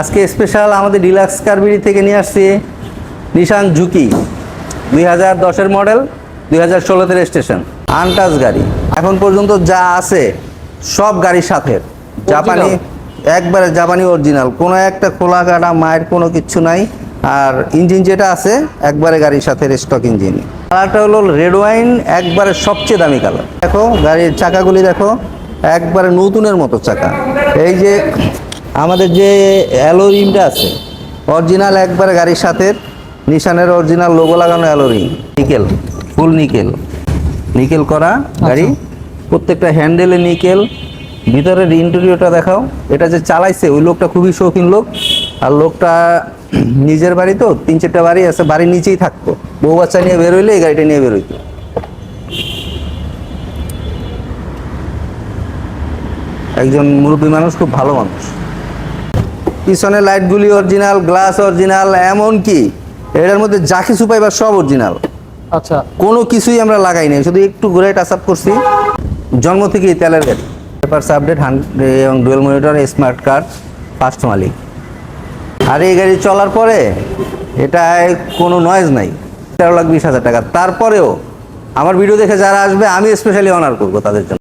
আজকে স্পেশাল আমাদের ডিলাক্স কারবিরি থেকে নিয়ে আসছি নিশান ঝুঁকি দুই হাজার দশের মডেল দুই হাজার ষোলোতে রেজিস্ট্রেশন আনটাচ গাড়ি। এখন পর্যন্ত যা আছে সব গাড়ির সাথে। জাপানি একবারে জাপানি অরিজিনাল কোনো একটা খোলা কাটা মায়ের কোনো কিচ্ছু নাই। আর ইঞ্জিন যেটা আছে একবারে গাড়ির সাথে স্টক ইঞ্জিন কালারটা হলো রেড ওয়াইন একবারে সবচেয়ে দামি কালার দেখো গাড়ির চাকাগুলি দেখো একবারে নতুনের মতো চাকা। এই যে আমাদের যে অ্যালো রিমটা আছে অরিজিনাল একবারে গাড়ির সাথে নিশানের অরিজিনাল লোগো লাগানো alloy rim nickel full nickel. Nickel করা গাড়ি প্রত্যেকটা হ্যান্ডেলে নিকেল ভিতরের ইন্টেরিয়রটা দেখাও। এটা যে চালাইছে ওই লোকটা খুবই শৌখিন লোক। আর লোকটা নিজের বাড়ি তো তিন চারটা বাড়ি আছে বাড়ির নিচেই থাকতো। বউ বাচ্চা নিয়ে বেরোইলে এই গাড়িটা নিয়ে বেরোইতো একজন মুরব্বী মানুষ খুব ভালো মানুষ। পিছনে লাইটগুলি অরিজিনাল গ্লাস অরিজিনাল এমন কি এটার মধ্যে যা কিছু পাইবার সব অরিজিনাল। আচ্ছা। কোনো কিছুই আমরা লাগাই নাই শুধু একটু ঘুরে টাচ আপ করছি। জন্ম থেকেই তেলের গাড়ি পেপারস আপডেট হান্ড্রেড এবং dual monitor smart card first মালিক। আর এই গাড়ি চলার পরে এটায় কোনো নয়েজ নাই। তেরো লাখ বিশ হাজার টাকা। তারপরেও আমার ভিডিও দেখে যারা আসবে আমি স্পেশালি অনার করব তাদের জন্য।